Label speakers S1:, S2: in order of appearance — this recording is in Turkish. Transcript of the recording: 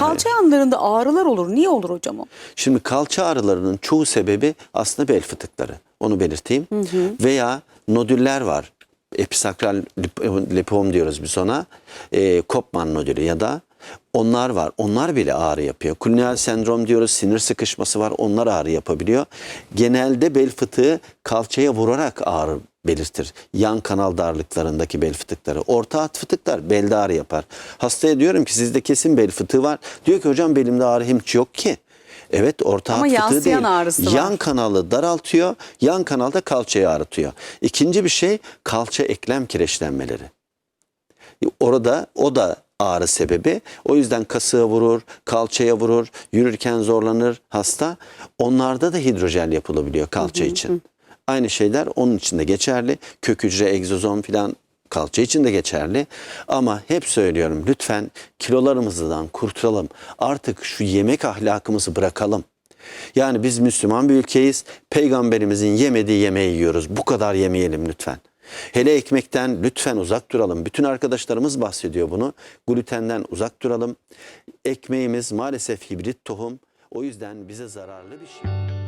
S1: Kalça yanlarında ağrılar olur. Niye olur hocam o?
S2: Şimdi kalça ağrılarının çoğu sebebi aslında bel fıtıkları. Onu belirteyim. Veya nodüller var. Episakral lip- lipom diyoruz biz ona. E, Kopman nodülü ya da onlar var. Onlar bile ağrı yapıyor. Kulneal sendrom diyoruz. Sinir sıkışması var. Onlar ağrı yapabiliyor. Genelde bel fıtığı kalçaya vurarak ağrı belirtir. Yan kanal darlıklarındaki bel fıtıkları. Orta hat fıtıklar belde ağrı yapar. Hastaya diyorum ki sizde kesin bel fıtığı var. Diyor ki hocam belimde ağrı hiç yok ki. Evet orta
S1: Ama
S2: hat fıtığı değil.
S1: ağrısı var.
S2: Yan kanalı daraltıyor, yan kanalda kalçayı ağrıtıyor. İkinci bir şey kalça eklem kireçlenmeleri. Orada o da ağrı sebebi. O yüzden kasığa vurur, kalçaya vurur, yürürken zorlanır hasta. Onlarda da hidrojel yapılabiliyor kalça için. Aynı şeyler onun için de geçerli. Kök hücre, egzozom filan kalça için de geçerli. Ama hep söylüyorum lütfen kilolarımızdan kurtulalım. Artık şu yemek ahlakımızı bırakalım. Yani biz Müslüman bir ülkeyiz. Peygamberimizin yemediği yemeği yiyoruz. Bu kadar yemeyelim lütfen. Hele ekmekten lütfen uzak duralım. Bütün arkadaşlarımız bahsediyor bunu. Glutenden uzak duralım. Ekmeğimiz maalesef hibrit tohum. O yüzden bize zararlı bir şey.